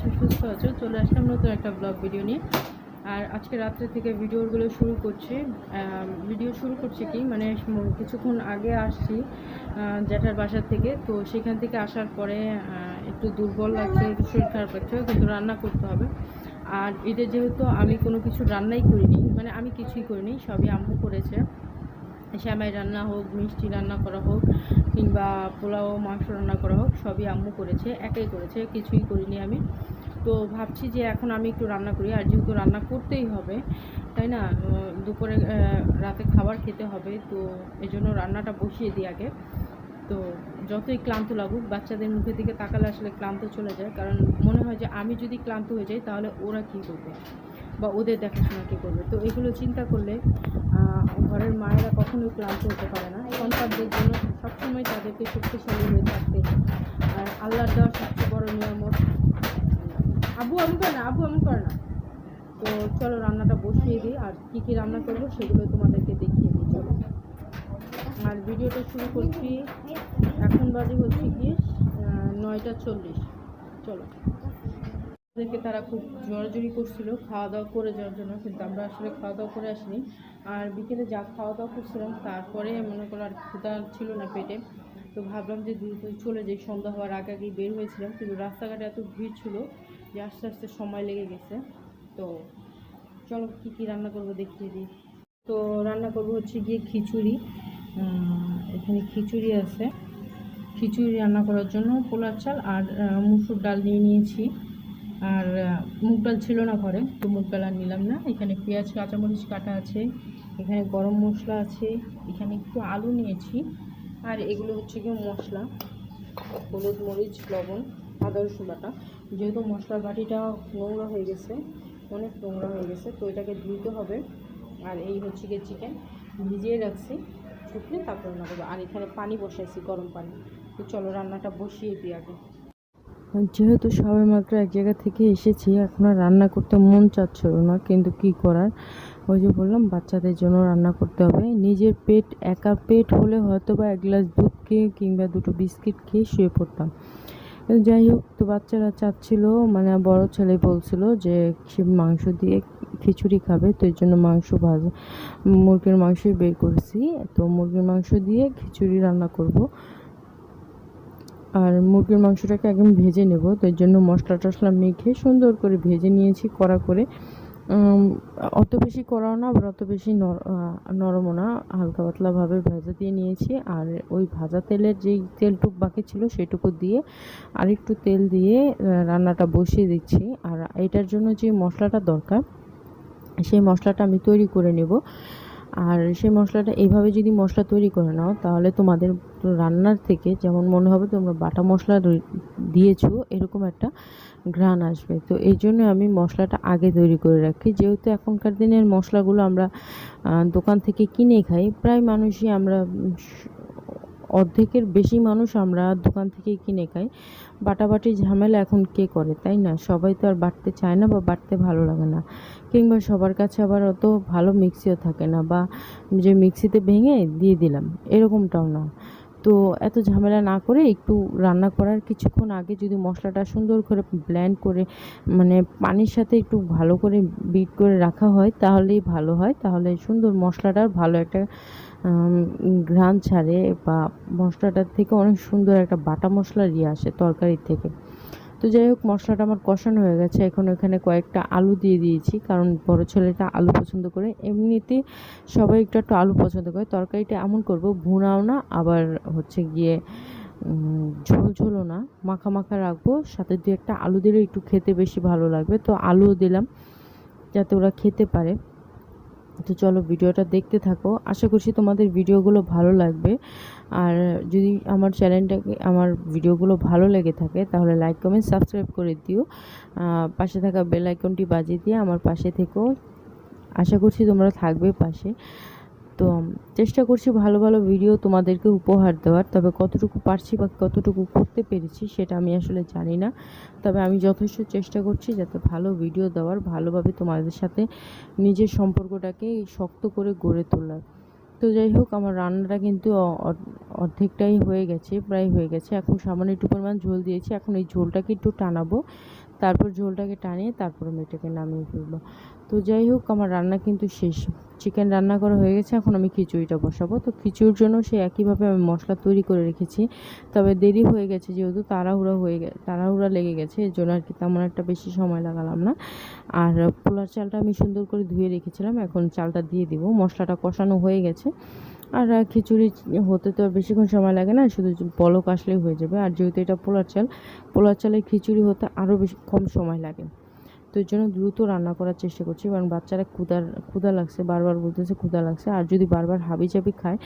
আছো, সুস্থ আছো, চলে আসলাম নতুন একটা ব্লগ ভিডিও নিয়ে। আর আজকে রাত্রে থেকে ভিডিওগুলো শুরু করছি। ভিডিও শুরু করছি কি মানে কিছুক্ষণ আগে আসছি জ্যাঠার বাসার থেকে। তো সেখান থেকে আসার পরে একটু দুর্বল লাগছে, একটু শরীর খারাপ লাগছে, কিন্তু রান্না করতে হবে। আর এটা যেহেতু আমি কোনো কিছু রান্নাই করিনি মানে আমি কিছুই করিনি, সবই আম্মু করেছে। শ্যামাই রান্না হোক, মিষ্টি রান্না করা হোক, কিংবা পোলাও, মাংস রান্না করা হোক, সবই আম্মু করেছে, একাই করেছে, কিছুই করিনি আমি। তো ভাবছি যে এখন আমি একটু রান্না করি, আর যেহেতু রান্না করতেই হবে, তাই না? দুপুরে রাতে খাবার খেতে হবে, তো এই জন্য রান্নাটা বসিয়ে দিই আগে। তো যতই ক্লান্ত লাগুক, বাচ্চাদের মুখের দিকে তাকালে আসলে ক্লান্ত চলে যায়, কারণ মনে হয় যে আমি যদি ক্লান্ত হয়ে যাই, তাহলে ওরা কী করবে? বা ওদের দেখাশোনা কী করবে? তো এগুলো চিন্তা করলে ঘরের মায়েরা কখনোই ক্লান্ত হতে পারে না। সন্তানদের জন্য সবসময় তাদেরকে শক্তিশালী হয়ে থাকতে আর আল্লাহর দেওয়া সবচেয়ে বড় নিয়ামত আবু আমি করে না আবু আমি করে না। তো চলো রান্নাটা বসিয়ে দিই, আর কী কী রান্না করব সেগুলো তোমাদেরকে দেখিয়ে দিই, চলো। আর ভিডিওটা শুরু করছি, এখন বাজে হচ্ছে কি নয়টা চল্লিশ। চলো। ওদেরকে তারা খুব জোরাজুরি করছিল খাওয়া দাওয়া করে যাওয়ার জন্য, কিন্তু আমরা আসলে খাওয়া দাওয়া করে আসিনি। আর বিকেলে যা খাওয়া দাওয়া করছিলাম, তারপরে মনে করো আর ক্ষুধা ছিল না পেটে, তো ভাবলাম যে দ্রুত চলে যাই। সন্ধ্যা হওয়ার আগে আগেই বের হয়েছিলাম, কিন্তু রাস্তাঘাটে এত ভিড় ছিল যে আস্তে আস্তে সময় লেগে গেছে। তো চলো কী কী রান্না করব দেখিয়ে দিই। তো রান্না করব হচ্ছে গিয়ে খিচুড়ি। এখানে খিচুড়ি আছে। খিচুড়ি রান্না করার জন্য পোলার চাল আর মুসুর ডাল নিয়ে নিয়েছি। আর মুগ ডাল ছিল না ঘরে, তো মুগ ডাল আর নিলাম না। এখানে পেঁয়াজ, কাঁচামরিচ কাটা আছে, এখানে গরম মশলা আছে, এখানে একটু আলু নিয়েছি। আর এগুলো হচ্ছে গিয়ে মশলা, হলুদ মরিচ, লবণ, আদা, রসুন বাটা। যেহেতু মশলার বাটিটা নোংরা হয়ে গেছে, অনেক নোংরা হয়ে গেছে, তো এটাকে ধুইতে হবে। আর এই হচ্ছে গিয়ে চিকেন, ভিজিয়ে রাখছি শুকলে তারপর রান্না করব। আর এখানে পানি বসাইছি, গরম পানি। তো চলো রান্নাটা বসিয়ে দিই আগে। যেহেতু সবে মাত্র এক জায়গা থেকে এসেছি, এখন আর রান্না করতে মন চাচ্ছিল না, কিন্তু কি করার? ওই যে বললাম, বাচ্চাদের জন্য রান্না করতে হবে। নিজের পেট, একা পেট হলে হয়তো বা এক গ্লাস দুধ খেয়ে কিংবা দুটো বিস্কিট খেয়ে শুয়ে পড়তাম। যাই হোক, তো বাচ্চারা চাচ্ছিল মানে বড় ছেলে বলছিল যে সে মাংস দিয়ে খিচুড়ি খাবে, তো এই জন্য মাংস ভাজা, মুরগির মাংসই বের করেছি। তো মুরগির মাংস দিয়ে খিচুড়ি রান্না করব। আর মুরগির মাংসটাকে একদম ভেজে নেব। তো এর জন্য মশলা টশলা মেখে সুন্দর করে ভেজে নিয়েছি কড়া করে। অত বেশি কড়াও না, আবার অত বেশি নরমও না। হালকা পাতলাভাবে ভেজা দিয়ে নিয়েছি। আর ওই ভাজা তেলের যেই তেলটুক বাকি ছিল সেটুকু দিয়ে আরেকটু তেল দিয়ে রান্নাটা বসিয়ে দিচ্ছি। আর এটার জন্য যে মশলাটা দরকার, সেই মশলাটা আমি তৈরি করে নেব। আর সেই মশলাটা এইভাবে যদি মশলা তৈরি করে নাও, তাহলে তোমাদের রান্নার থেকে যেমন মনে হবে তোমরা বাটা মশলা দিয়েছ, এরকম একটা ঘ্রাণ আসবে। তো এই জন্য আমি মশলাটা আগে তৈরি করে রাখি। যেহেতু এখনকার দিনের মশলাগুলো আমরা দোকান থেকে কিনে খাই, প্রায় মানুষই আমরা অর্ধেকের বেশি মানুষ আমরা দোকান থেকেই কিনে খাই। বাটাবাটি ঝামেলা এখন কে করে, তাই না? সবাই তো আর বাটতে চায় না বা বাটতে ভালো লাগে না। কিংবা সবার কাছে আবার অত ভালো মিক্সিও থাকে না বা যে মিক্সিতে ভেঙে দিয়ে দিলাম, এরকমটাও না। তো এত ঝামেলা না করে একটু রান্না করার কিছুক্ষণ আগে যদি মশলাটা সুন্দর করে ব্ল্যান্ড করে মানে পানির সাথে একটু ভালো করে বিট করে রাখা হয়, তাহলেই ভালো হয়। তাহলে সুন্দর মশলাটার ভালো একটা ঘ্রাণ ছাড়ে বা মশলাটার থেকে অনেক সুন্দর একটা বাটা মশলা দিয়ে আসে তরকারির থেকে। তো যাই হোক, মশলাটা আমার কষানো হয়ে গেছে। এখন ওখানে কয়েকটা আলু দিয়ে দিয়েছি, কারণ বড় ছেলেটা আলু পছন্দ করে। এমনিতে সবাই একটু একটু আলু পছন্দ করে। তরকারিটা এমন করব, ভুনাও না, আবার হচ্ছে গিয়ে ঝোল ঝোলও না। মাখা মাখা রাখব, সাথে দু একটা আলু দিলে একটু খেতে বেশি ভালো লাগবে। তো আলুও দিলাম, যাতে ওরা খেতে পারে। তো চলো ভিডিওটা দেখতে থাকো। আশা করছি তোমাদের ভিডিওগুলো ভালো লাগবে। আর যদি আমার চ্যানেলটাকে, আমার ভিডিওগুলো ভালো লেগে থাকে, তাহলে লাইক কমেন্ট সাবস্ক্রাইব করে দিও। পাশে থাকা বেল আইকনটি বাজিয়ে দিয়ে আমার পাশে থেকেও আশা করছি তোমরা থাকবে পাশে। তো চেষ্টা করছি ভালো ভালো ভিডিও তোমাদেরকে উপহার দেওয়ার, তবে কতটুকু পারছি বা কতটুকু করতে পেরেছি সেটা আমি আসলে জানি না। তবে আমি যথেষ্ট চেষ্টা করছি যাতে ভালো ভিডিও দেওয়ার, ভালোভাবে তোমাদের সাথে নিজের সম্পর্কটাকে শক্ত করে গড়ে তোলার। তো যাই হোক, আমার রান্নাটা কিন্তু অর্ধেকটাই হয়ে গেছে, প্রায় হয়ে গেছে। এখন সামান্য একটু পরিমাণ ঝোল দিয়েছি, এখন এই ঝোলটাকে একটু টানাবো। তারপর ঝোলটাকে টানিয়ে তারপর আমি এটাকে নামিয়ে ফেলব। তো যাই হোক, আমার রান্না কিন্তু শেষ। চিকেন রান্না করা হয়ে গেছে, এখন আমি খিচুড়িটা বসাবো। তো খিচুড়ির জন্য সে একইভাবে আমি মশলা তৈরি করে রেখেছি, তবে দেরি হয়ে গেছে যেহেতু তাড়াহুড়া হয়ে গে, তাড়াহুড়া লেগে গেছে, এর জন্য আর কি তেমন একটা বেশি সময় লাগালাম না। আর পোলার চালটা আমি সুন্দর করে ধুয়ে রেখেছিলাম, এখন চালটা দিয়ে দিব। মশলাটা কষানো হয়ে গেছে। আর খিচুড়ি হতে তো বেশিক্ষণ সময় লাগে না, শুধু পলক আসলেই হয়ে যাবে। আর যেহেতু এটা পোলার চাল, পোলার চালের খিচুড়ি হতে আরও বেশি কম সময় লাগে। তো এর জন্য দ্রুত রান্না করার চেষ্টা করছি, কারণ বাচ্চারা ক্ষুদার ক্ষুদা লাগছে, বারবার বলতেছে ক্ষুদা লাগছে। আর যদি বারবার হাবি জাবি খায়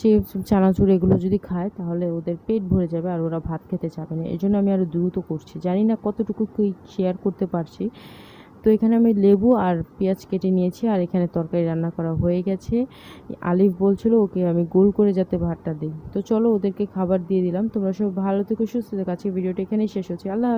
চিপস, চানাচুর এগুলো যদি খায়, তাহলে ওদের পেট ভরে যাবে আর ওরা ভাত খেতে চাবে না। এই জন্য আমি আরও দ্রুত করছি। জানি না কতটুকু কি শেয়ার করতে পারছি তো এখানে আমি লেবু আর পেঁয়াজ কেটে নিয়েছি, আর এখানে তরকারি রান্না করা হয়ে গেছে। আলিফ বলছিল ওকে আমি গোল করে যাতে ভাতটা দিই। তো চলো ওদেরকে খাবার দিয়ে দিলাম। তোমরা সব ভালো থেকে, সুস্থ থেকো। আজকে ভিডিওটা এখানেই শেষ হচ্ছে। আল্লাহ।